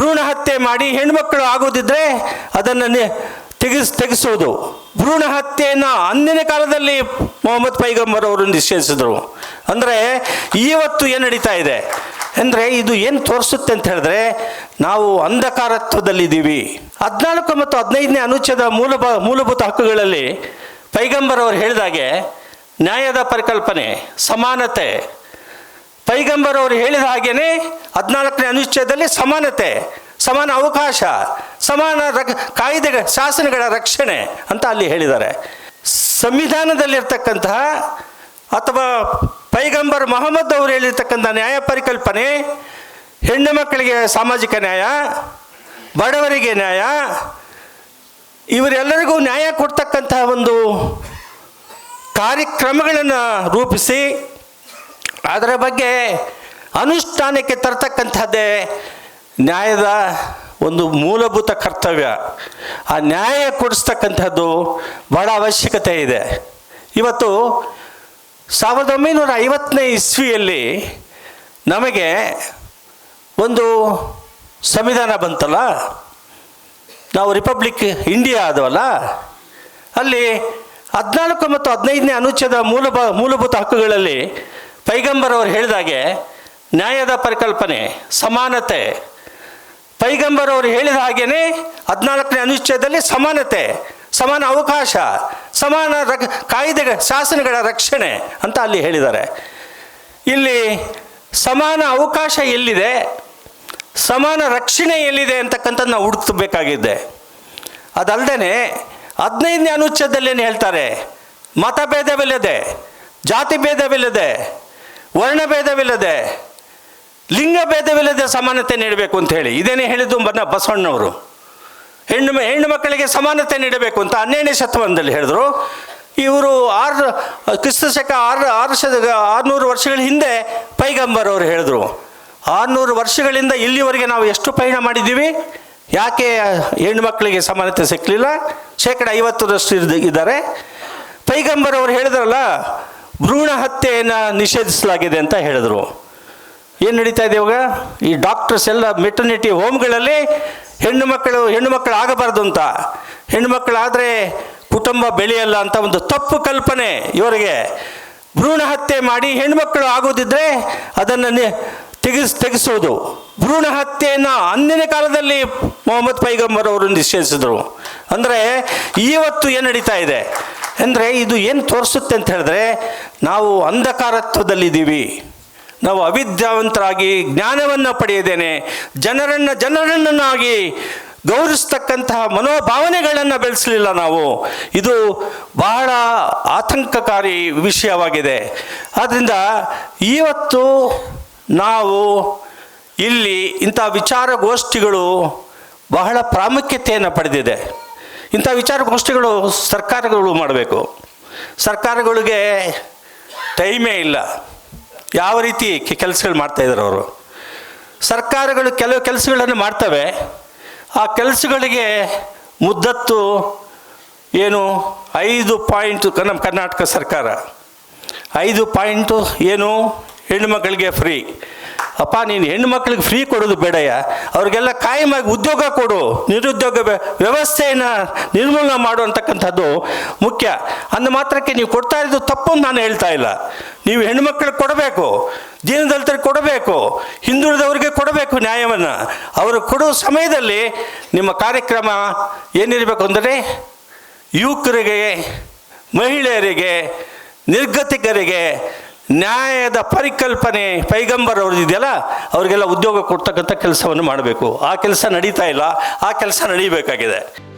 ಭ್ರೂಣ ಹತ್ಯೆ ಮಾಡಿ ಹೆಣ್ಮಕ್ಕಳು ಆಗೋದಿದ್ರೆ ಅದನ್ನು ತೆಗೆಸ್, ತೆಗೆಸೋದು. ಭ್ರೂಣ ಹತ್ಯೆಯನ್ನು ಅಂದಿನ ಕಾಲದಲ್ಲಿ ಮೊಹಮ್ಮದ್ ಪೈಗಂಬರ್ ಅವರು ನಿಷೇಧಿಸಿದ್ರು ಅಂದರೆ ಇವತ್ತು ಏನು ನಡೀತಾ ಇದೆ? ಅಂದರೆ ಇದು ಏನು ತೋರಿಸುತ್ತೆ ಅಂತ ಹೇಳಿದ್ರೆ ನಾವು ಅಂಧಕಾರತ್ವದಲ್ಲಿದ್ದೀವಿ. ಹದಿನಾಲ್ಕು ಮತ್ತು ಹದಿನೈದನೇ ಅನುಚ್ಛೇದ ಮೂಲಭ ಮೂಲಭೂತ ಹಕ್ಕುಗಳಲ್ಲಿ ಪೈಗಂಬರ್ ಅವರು ಹೇಳಿದಾಗೆ ನ್ಯಾಯದ ಪರಿಕಲ್ಪನೆ, ಸಮಾನತೆ ಪೈಗಂಬರ್ ಅವರು ಹೇಳಿದ ಹಾಗೆಯೇ ಹದಿನಾಲ್ಕನೇ ಅನುಚ್ಛೇದದಲ್ಲಿ ಸಮಾನತೆ, ಸಮಾನ ಅವಕಾಶ, ಸಮಾನ ರಕ್ ಕಾಯ್ದೆ ಶಾಸನಗಳ ರಕ್ಷಣೆ ಅಂತ ಅಲ್ಲಿ ಹೇಳಿದ್ದಾರೆ. ಸಂವಿಧಾನದಲ್ಲಿರ್ತಕ್ಕಂತಹ ಅಥವಾ ಪೈಗಂಬರ್ ಮೊಹಮ್ಮದ್ ಅವರು ಹೇಳಿರ್ತಕ್ಕಂಥ ನ್ಯಾಯ ಪರಿಕಲ್ಪನೆ, ಹೆಣ್ಣು ಮಕ್ಕಳಿಗೆ ಸಾಮಾಜಿಕ ನ್ಯಾಯ, ಬಡವರಿಗೆ ನ್ಯಾಯ, ಇವರೆಲ್ಲರಿಗೂ ನ್ಯಾಯ ಕೊಡ್ತಕ್ಕಂತಹ ಒಂದು ಕಾರ್ಯಕ್ರಮಗಳನ್ನು ರೂಪಿಸಿ ಅದರ ಬಗ್ಗೆ ಅನುಷ್ಠಾನಕ್ಕೆ ತರ್ತಕ್ಕಂಥದ್ದೇ ನ್ಯಾಯದ ಒಂದು ಮೂಲಭೂತ ಕರ್ತವ್ಯ. ಆ ನ್ಯಾಯ ಕೊಡಿಸ್ತಕ್ಕಂಥದ್ದು ಬಹಳ ಅವಶ್ಯಕತೆ ಇದೆ. ಇವತ್ತು ಸಾವಿರದ ಒಂಬೈನೂರ ಐವತ್ತನೇ ಇಸ್ವಿಯಲ್ಲಿ ನಮಗೆ ಒಂದು ಸಂವಿಧಾನ ಬಂತಲ್ಲ? ನಾವು ರಿಪಬ್ಲಿಕ್ ಇಂಡಿಯಾ ಆದವಲ್ಲ? ಅಲ್ಲಿ ಹದಿನಾಲ್ಕು ಮತ್ತು ಹದಿನೈದನೇ ಅನುಚ್ಛೇದ ಮೂಲಭ ಮೂಲಭೂತ ಹಕ್ಕುಗಳಲ್ಲಿ ಪೈಗಂಬರ್ ಅವರು ಹೇಳಿದಾಗೆ ನ್ಯಾಯದ ಪರಿಕಲ್ಪನೆ, ಸಮಾನತೆ. ಪೈಗಂಬರ್ ಅವರು ಹೇಳಿದ ಹಾಗೇನೆ ಹದಿನಾಲ್ಕನೇ ಅನುಚ್ಛೇದದಲ್ಲಿ ಸಮಾನತೆ, ಸಮಾನ ಅವಕಾಶ, ಸಮಾನ ರಕ್, ಕಾಯ್ದೆ, ಶಾಸನಗಳ ರಕ್ಷಣೆ ಅಂತ ಅಲ್ಲಿ ಹೇಳಿದ್ದಾರೆ. ಇಲ್ಲಿ ಸಮಾನ ಅವಕಾಶ ಎಲ್ಲಿದೆ? ಸಮಾನ ರಕ್ಷಣೆ ಎಲ್ಲಿದೆ ಅಂತಕ್ಕಂಥದ್ದು ನಾವು ಹುಡುಕಬೇಕಾಗಿದೆ. ಅದಲ್ಲದೆ ಹದಿನೈದನೇ ಅನುಚ್ಛೇದದಲ್ಲಿ ಏನು ಹೇಳ್ತಾರೆ? ಮತಭೇದವಿಲ್ಲದೆ ಜಾತಿ ಭೇದವಿಲ್ಲದೆ ವರ್ಣಭೇದವಿಲ್ಲದೆ, ಲಿಂಗಭೇದವಿಲ್ಲದೆ ಸಮಾನತೆ ನೀಡಬೇಕು ಅಂತ ಹೇಳಿ. ಇದೇನೇ ಹೇಳಿದ್ದು ಬನ್ನ ಬಸವಣ್ಣವರು. ಹೆಣ್ಣು ಹೆಣ್ಣು ಮಕ್ಕಳಿಗೆ ಸಮಾನತೆ ನೀಡಬೇಕು ಅಂತ ಹನ್ನೆರಡನೇ ಶತಮಾನದಲ್ಲಿ ಹೇಳಿದ್ರು. ಇವರು ಆರು, ಕ್ರಿಸ್ತ ಶಕ ಆರು ಆರು ಶತ, ಆರುನೂರು ವರ್ಷಗಳ ಹಿಂದೆ ಪೈಗಂಬರ್ ಅವರು ಹೇಳಿದ್ರು. ಆರುನೂರು ವರ್ಷಗಳಿಂದ ಇಲ್ಲಿವರೆಗೆ ನಾವು ಎಷ್ಟು ಪಯಣ ಮಾಡಿದ್ದೀವಿ? ಯಾಕೆ ಹೆಣ್ಣು ಮಕ್ಕಳಿಗೆ ಸಮಾನತೆ ಸಿಕ್ಕಲಿಲ್ಲ ಶೇಕಡ ಐವತ್ತರಷ್ಟು ಇದ್ದಾರೆ. ಪೈಗಂಬರ್ ಅವರು ಹೇಳಿದ್ರಲ್ಲ ಭ್ರೂಣ ಹತ್ಯೆಯನ್ನು ನಿಷೇಧಿಸಲಾಗಿದೆ ಅಂತ ಹೇಳಿದ್ರು. ಏನು ನಡೀತಾ ಇದೆ ಇವಾಗ? ಈ ಡಾಕ್ಟರ್ಸ್ ಎಲ್ಲ ಮೆಟರ್ನಿಟಿ ಹೋಮ್ಗಳಲ್ಲಿ ಹೆಣ್ಣು ಮಕ್ಕಳು ಹೆಣ್ಣು ಮಕ್ಕಳು ಆಗಬಾರ್ದು ಅಂತ. ಹೆಣ್ಣು ಮಕ್ಕಳಾದರೆ ಕುಟುಂಬ ಬೆಳೆಯಲ್ಲ ಅಂತ ಒಂದು ತಪ್ಪು ಕಲ್ಪನೆ ಇವರಿಗೆ. ಭ್ರೂಣ ಹತ್ಯೆ ಮಾಡಿ ಹೆಣ್ಮಕ್ಳು ಆಗೋದಿದ್ರೆ ಅದನ್ನು ತೆಗೆಸ್, ತೆಗೆಸೋದು. ಭ್ರೂಣ ಹತ್ಯೆಯನ್ನು ಅಂದಿನ ಕಾಲದಲ್ಲಿ ಮೊಹಮ್ಮದ್ ಪೈಗಂಬರ್ ಅವರು ನಿಷೇಧಿಸಿದರು. ಅಂದರೆ ಇವತ್ತು ಏನು ನಡೀತಾ ಇದೆ? ಅಂದರೆ ಇದು ಏನು ತೋರಿಸುತ್ತೆ ಅಂತ ಹೇಳಿದ್ರೆ, ನಾವು ಅಂಧಕಾರತ್ವದಲ್ಲಿದ್ದೀವಿ ನಾವು ಅವಿದ್ಯಾವಂತರಾಗಿ ಜ್ಞಾನವನ್ನು ಪಡೆಯದೇನೆ. ಜನರನ್ನು ಜನರನ್ನಾಗಿ ಗೌರವಿಸ್ತಕ್ಕಂತಹ ಮನೋಭಾವನೆಗಳನ್ನು ಬೆಳೆಸಲಿಲ್ಲ ನಾವು. ಇದು ಬಹಳ ಆತಂಕಕಾರಿ ವಿಷಯವಾಗಿದೆ. ಆದ್ದರಿಂದ ಇವತ್ತು ನಾವು ಇಲ್ಲಿ ಇಂಥ ವಿಚಾರಗೋಷ್ಠಿಗಳು ಬಹಳ ಪ್ರಾಮುಖ್ಯತೆಯನ್ನು ಪಡೆದಿದೆ. ಇಂಥ ವಿಚಾರಗೋಷ್ಠಿಗಳು ಸರ್ಕಾರಗಳು ಮಾಡಬೇಕು. ಸರ್ಕಾರಗಳಿಗೆ ಟೈಮೇ ಇಲ್ಲ. ಯಾವ ರೀತಿ ಕೆಲಸಗಳು ಮಾಡ್ತಾ ಇದ್ದಾರೆ ಅವರು? ಸರ್ಕಾರಗಳು ಕೆಲವು ಕೆಲಸಗಳನ್ನು ಮಾಡ್ತವೆ. ಆ ಕೆಲಸಗಳಿಗೆ ಮುದ್ದತ್ತು ಏನು ಐದು ಪಾಯಿಂಟು ನಮ್ಮ ಕರ್ನಾಟಕ ಸರ್ಕಾರ. ಐದು ಪಾಯಿಂಟು ಏನು ಹೆಣ್ಣುಮಕ್ಕಳಿಗೆ ಫ್ರೀ. ಅಪ್ಪ, ನೀನು ಹೆಣ್ಣುಮಕ್ಳಿಗೆ ಫ್ರೀ ಕೊಡೋದು ಬೇಡಯ್ಯ. ಅವ್ರಿಗೆಲ್ಲ ಕಾಯಮಾಗಿ ಉದ್ಯೋಗ ಕೊಡು. ನಿರುದ್ಯೋಗ ವ್ಯ- ವ್ಯವಸ್ಥೆಯನ್ನು ನಿರ್ಮೂಲನೆ ಮಾಡು ಅಂತಕ್ಕಂಥದ್ದು ಮುಖ್ಯ. ಅಂದ ಮಾತ್ರಕ್ಕೆ ನೀವು ಕೊಡ್ತಾ ಇರೋದು ತಪ್ಪು ನಾನು ಹೇಳ್ತಾ ಇಲ್ಲ. ನೀವು ಹೆಣ್ಣುಮಕ್ಳಿಗೆ ಕೊಡಬೇಕು ದೀನದಲಿತರಿಗೆ ಕೊಡಬೇಕು, ಹಿಂದುಳಿದವರಿಗೆ ಕೊಡಬೇಕು ನ್ಯಾಯವನ್ನು. ಅವರು ಕೊಡುವ ಸಮಯದಲ್ಲಿ ನಿಮ್ಮ ಕಾರ್ಯಕ್ರಮ ಏನಿರಬೇಕು ಅಂದರೆ ಯುವಕರಿಗೆ, ಮಹಿಳೆಯರಿಗೆ, ನಿರ್ಗತಿಕರಿಗೆ ನ್ಯಾಯದ ಪರಿಕಲ್ಪನೆ ಪೈಗಂಬರ್ ಅವ್ರದ್ದು ಇದೆಯಲ್ಲ, ಅವರಿಗೆಲ್ಲ ಉದ್ಯೋಗ ಕೊಡ್ತಕ್ಕಂಥ ಕೆಲಸವನ್ನು ಮಾಡಬೇಕು. ಆ ಕೆಲಸ ನಡೀತಾ ಇಲ್ಲ, ಆ ಕೆಲಸ ನಡೀಬೇಕಾಗಿದೆ.